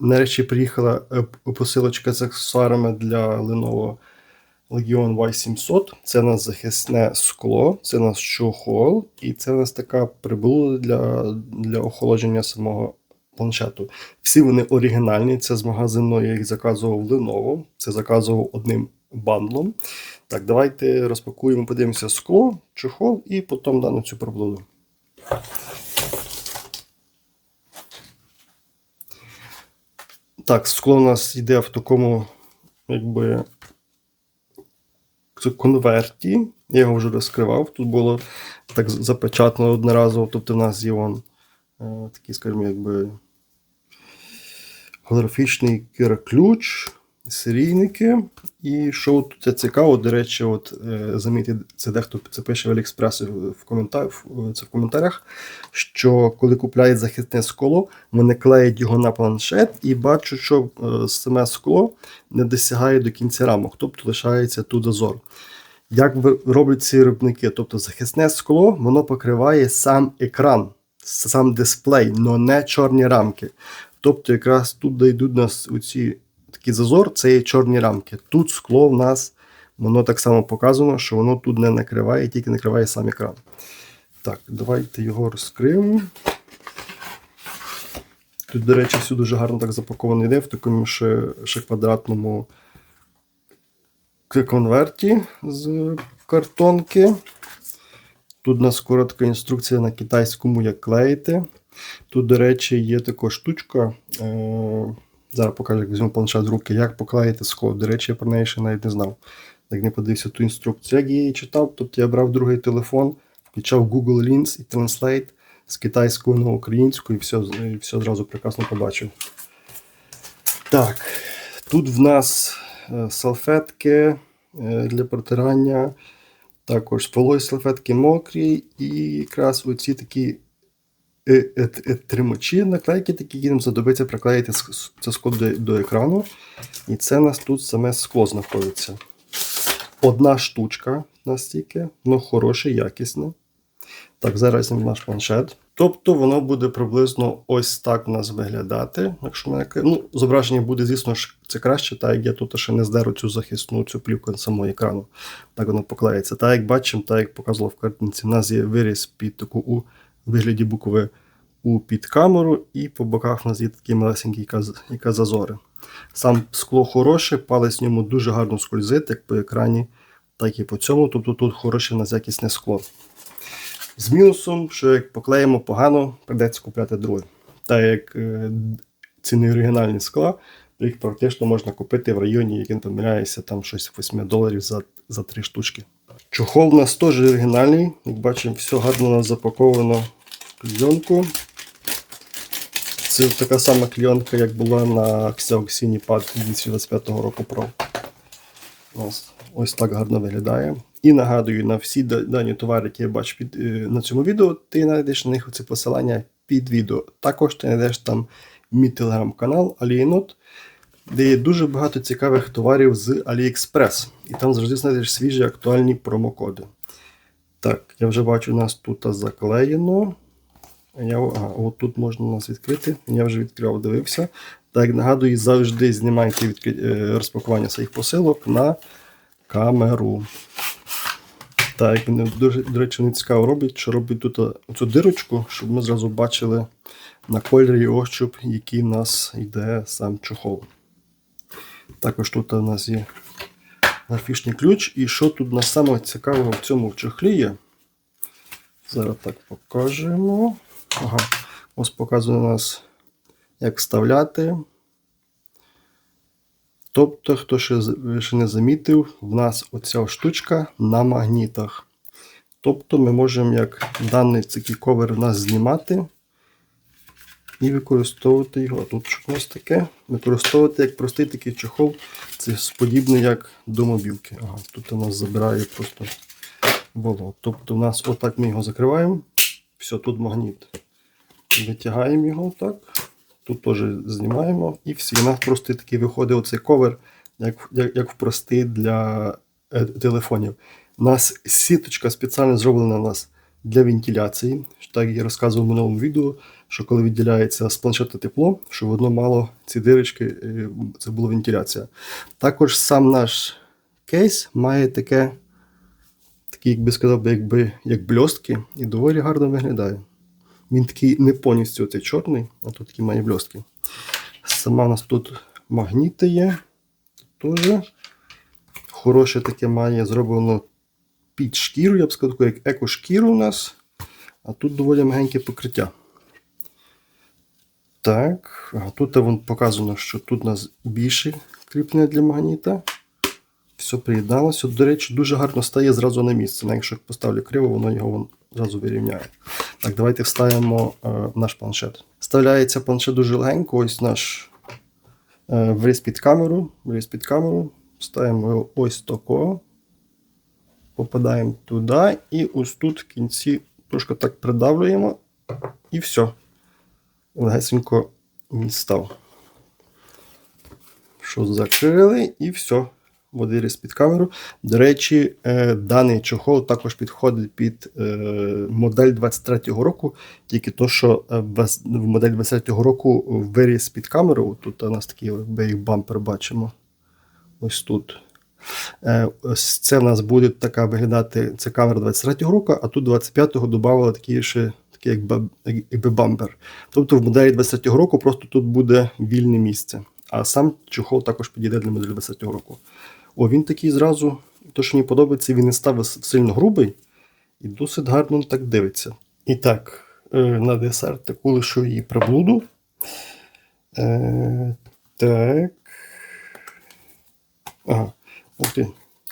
Нарешті приїхала е, посилочка з аксесуарами для Lenovo Legion Y700. Це у нас захисне скло, це у нас чохол, і це у нас така приблуда для, для охолодження самого планшету. Всі вони оригінальні. Це з магазину, я їх заказував Lenovo. Це заказував одним бандлом. Так, давайте розпакуємо, подивимося скло, чохол і потім дану цю приблуду. Так, скло у нас йде в такому, якби конверті. Я його вже розкривав. Тут було так запечатано одноразово. Тобто в нас є он е, такий, скажімо, якби голографічний ключ, серійники. І що тут цікаво, до речі, от е, замітьте, це дехто це пише в Аліекспресі в, коментар, в, це в коментарях, що коли купляють захисне скло, вони клеять його на планшет і бачать, що е, саме скло не досягає до кінця рамок, тобто лишається тут зазор. Як роблять ці виробники? Тобто захисне скло воно покриває сам екран, сам дисплей, але не чорні рамки. Тобто, якраз тут, йдуть нас оці такий зазор, це є чорні рамки. Тут скло в нас воно так само показано, що воно тут не накриває, тільки накриває сам екран. Так, давайте його розкриємо. Тут, до речі, все дуже гарно так запаковано йде в такому ще, ще квадратному конверті з картонки. Тут у нас коротка інструкція на китайському, як клеїти. Тут, до речі, є така штучка. Е- зараз покажу, як візьму планшет з руки, як поклеїти скло. До речі, я про неї ще навіть не знав. Як не подивився ту інструкцію. Як я її читав, тобто я брав другий телефон, включав Google Lens і Translate з китайської на українську, і все, і все одразу прекрасно побачив. Так, тут в нас е, салфетки е, для протирання, також вологі салфетки мокрі, і якраз оці такі тримачі, наклейки, такі, які нам задобиться приклеїти це скло до, до екрану. І це у нас тут саме скло знаходиться. Одна штучка настільки, ну хороше, якісне. Так, зараз наш планшет. Тобто воно буде приблизно ось так у нас виглядати. Якщо мене ну, зображення буде, звісно ж, це краще, так як я тут ще не здеру цю захисну цю плівку самого екрану. Так воно поклеїться. Так як бачимо, так як показував в картинці, у нас є виріз під таку у вигляді букви У під камеру, і по боках у нас є такі малесенькі яка, зазори. Сам скло хороше, палець в ньому дуже гарно скользить, як по екрані, так і по цьому. Тобто тут хороше у нас якісне скло. З мінусом, що як поклеїмо погано, прийдеться купляти друге. Так як е, ці не оригінальні скла, то їх практично можна купити в районі, як не там щось 8 доларів за, за 3 штучки. Чохол у нас теж оригінальний. Як бачимо, все гарно у нас запаковано в. Це така сама клейонка, як була на Xiaoxi Pad 2025 року Pro. Ось, ось так гарно виглядає. І нагадую, на всі дані товари, які я бачу під, е, на цьому відео, ти знайдеш на них оці посилання під відео. Також ти знайдеш там мій телеграм-канал Alienot, де є дуже багато цікавих товарів з AliExpress. І там завжди знайдеш свіжі актуальні промокоди. Так, я вже бачу, у нас тут заклеєно. Я, ага, от тут можна нас відкрити. Я вже відкривав, дивився. Так, нагадую, завжди знімайте е, розпакування своїх посилок на камеру. Так, мене дуже, до речі, не цікаво робить, що робить тут е, цю дирочку, щоб ми зразу бачили на кольорі і ощуп, який в нас йде сам чохол. Також тут у нас є графічний ключ. І що тут на саме в цьому чохлі є? Зараз так покажемо. Ага. Ось показує у нас, як вставляти. Тобто, хто ще, ще не замітив, в нас оця штучка на магнітах. Тобто ми можемо як даний такий ковер в нас знімати і використовувати його. Тут що у таке? Використовувати як простий такий чохол. Це подібне як до мобілки. Ага, тут у нас забирає просто воло. Тобто у нас отак ми його закриваємо. Все, тут магніт. Витягаємо його так. Тут теж знімаємо і всі. У нас просто такий виходить оцей ковер, як, як, як простий для е, телефонів. У нас сіточка спеціально зроблена у нас для вентиляції. Так я розказував в минулому відео, що коли відділяється з планшета тепло, щоб воно мало ці дирочки, е, це була вентиляція. Також сам наш кейс має таке, такі, як би сказав, якби, як бльостки, і доволі гарно виглядає. Він такий не повністю цей чорний, а тут такі має бльостки. Сама у нас тут магніти є. Теж хороше таке має зроблено під шкіру, я б сказав, як еко-шкіру у нас. А тут доволі мягеньке покриття. Так, а тут вон показано, що тут у нас більше кріплення для магніта. Все приєдналося. До речі, дуже гарно стає зразу на місце. Якщо поставлю криво, воно його зразу вирівняє. Так, давайте вставимо е, наш планшет. Вставляється планшет дуже легенько. Ось наш е, вріз під камеру. Вріз під камеру. Ставимо ось такого. Попадаємо туди. І ось тут в кінці трошки так придавлюємо. І все. Легесенько він став. Що закрили, і все. Виріз під камеру. До речі, е, даний чохол також підходить під е, модель 23-го року, тільки то, що е, в модель 23-го року виріз під камеру. Тут у нас такий якби, як бампер бачимо. Ось тут. Ось Це в нас буде така виглядати це камера 23-го року, а тут 25-го додавали такий ще такий як якби бампер. Тобто в моделі 23-го року просто тут буде вільне місце. А сам чохол також підійде для моделі 23-го року. О, він такий зразу, то, що мені подобається, він не став сильно грубий і досить гарно так дивиться. І так, е, на десерт таку лишу її приблуду. Е, так. Ага. Ух ти.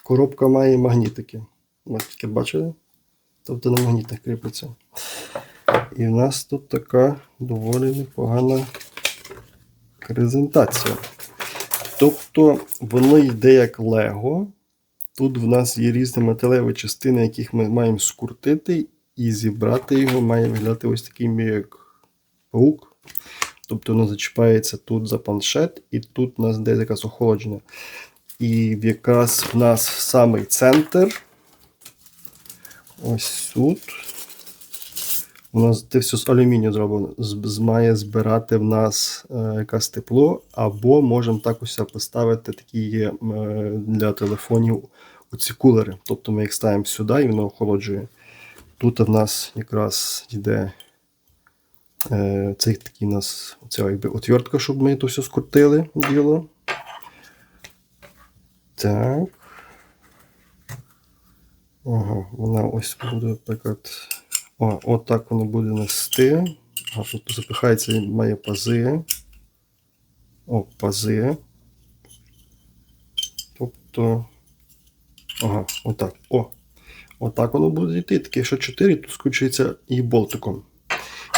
Коробка має магнітики. Таке бачили? Тобто на магнітах кріпиться. І в нас тут така доволі непогана презентація. Тобто воно йде як Лего. Тут в нас є різні металеві частини, яких ми маємо скрутити, і зібрати його має виглядати ось таким як паук. Тобто воно зачіпається тут за планшет, і тут у нас десь якась охолодження. І якраз в нас самий центр. Ось тут. У нас це все з алюмінію зроблено. Має збирати в нас е, якесь тепло, або можемо так поставити такі е, для телефонів оці кулери. Тобто ми їх ставимо сюди і воно охолоджує. Тут в нас якраз йде е, цей такий у нас оця якби отвертка, щоб ми то все скрутили діло. Так. Ага, вона ось буде, наприклад. О, от так воно буде нести. А тут запихається, має пази. О, пази. Тобто. Ага, отак. О. Отак воно буде йти. Таке, що 4, тут скручується і болтиком.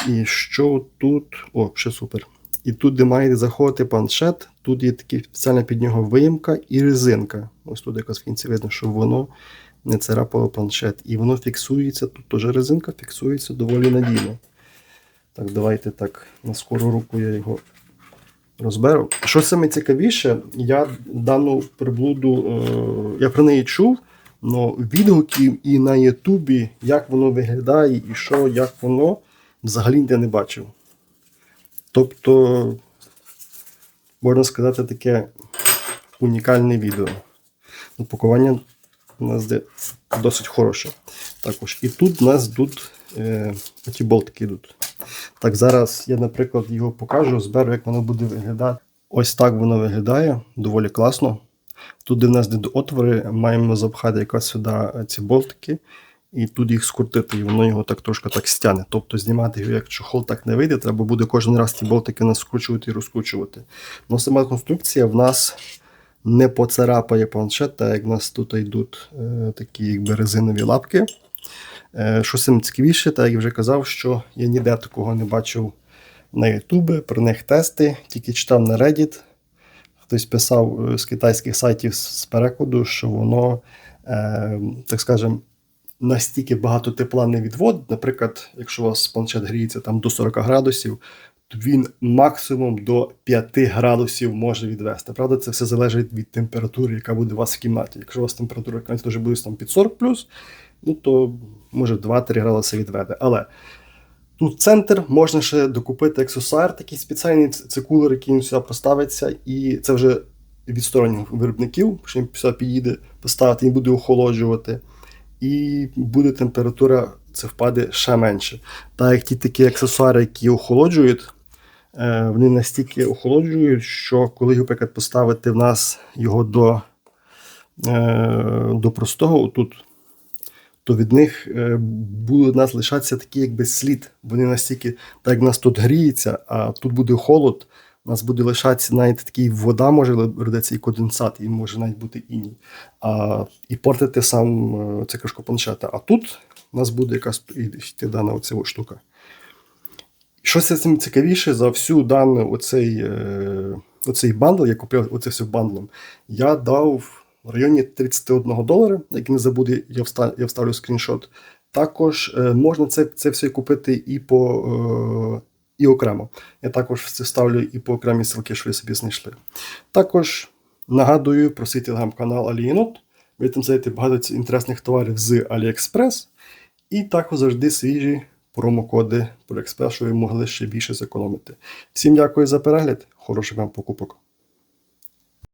І що тут. О, ще супер. І тут, де має заходити планшет, тут є такий спеціальна під нього виїмка і резинка. Ось тут якось в кінці видно, що воно не царапало планшет. І воно фіксується, тут теж резинка фіксується доволі надійно. Так, давайте так, на скору руку я його розберу. Що саме цікавіше, я дану приблуду, е, я про неї чув, але відгуків і на Ютубі, як воно виглядає, і що, як воно, взагалі ніде не бачив. Тобто, можна сказати, таке унікальне відео. Упакування у нас де досить хороше. Також. І тут у нас йдуть е, ті болтики йдуть. Так, зараз я, наприклад, його покажу, зберу, як воно буде виглядати. Ось так воно виглядає, доволі класно. Тут, де в нас йдуть отвори, маємо запхати якраз сюди ці болтики, і тут їх скрутити, і воно його так трошки так стягне. Тобто знімати його як чохол так не вийде, треба буде кожен раз ці болтики нас скручувати і розкручувати. Ну, сама конструкція в нас не поцарапає планшет, так як в нас тут йдуть е, такі якби резинові лапки. Е, що саме цікавіше, так як я вже казав, що я ніде такого не бачив на Ютубі, про них тести, тільки читав на Reddit. Хтось писав е, з китайських сайтів з перекладу, що воно, е, так скажемо, настільки багато тепла не відводить. Наприклад, якщо у вас планшет гріється там до 40 градусів, він максимум до 5 градусів може відвести. Правда, це все залежить від температури, яка буде у вас в кімнаті. Якщо у вас температура в вже буде там під 40 плюс, ну то може 2-3 градуси відведе. Але Тут центр, можна ще докупити аксесуар, такий спеціальний це кулер, який він сюди поставиться, і це вже від сторонніх виробників, що він сюди підійде поставити, він буде охолоджувати. І буде температура, це впаде ще менше. Так як ті такі аксесуари, які охолоджують, вони настільки охолоджують, що коли, наприклад, поставити в нас його до, е, до простого тут, то від них е, буде в нас лишатися такий якби слід. Вони настільки, так як в нас тут гріється, а тут буде холод, у нас буде лишатися навіть такий вода може родитися і конденсат, і може навіть бути іній. А, і портити сам е, це кришку планшета. А тут у нас буде якась дана оця штука. Що з цим цікавіше за всю дану оцей, е, оцей бандл, я купив оце все бандлом, я дав в районі 31 долара, як не забуде, я вставлю, я вставлю скріншот. Також е, можна це, це все купити і по е, і окремо. Я також це ставлю і по окремі ссылки, що ви собі знайшли. Також нагадую про свій телеграм-канал Alienot. Ви там знайдете багато інтересних товарів з AliExpress. І також завжди свіжі промокоди про експрес, щоб ви могли ще більше зекономити. Всім дякую за перегляд, хороших вам покупок!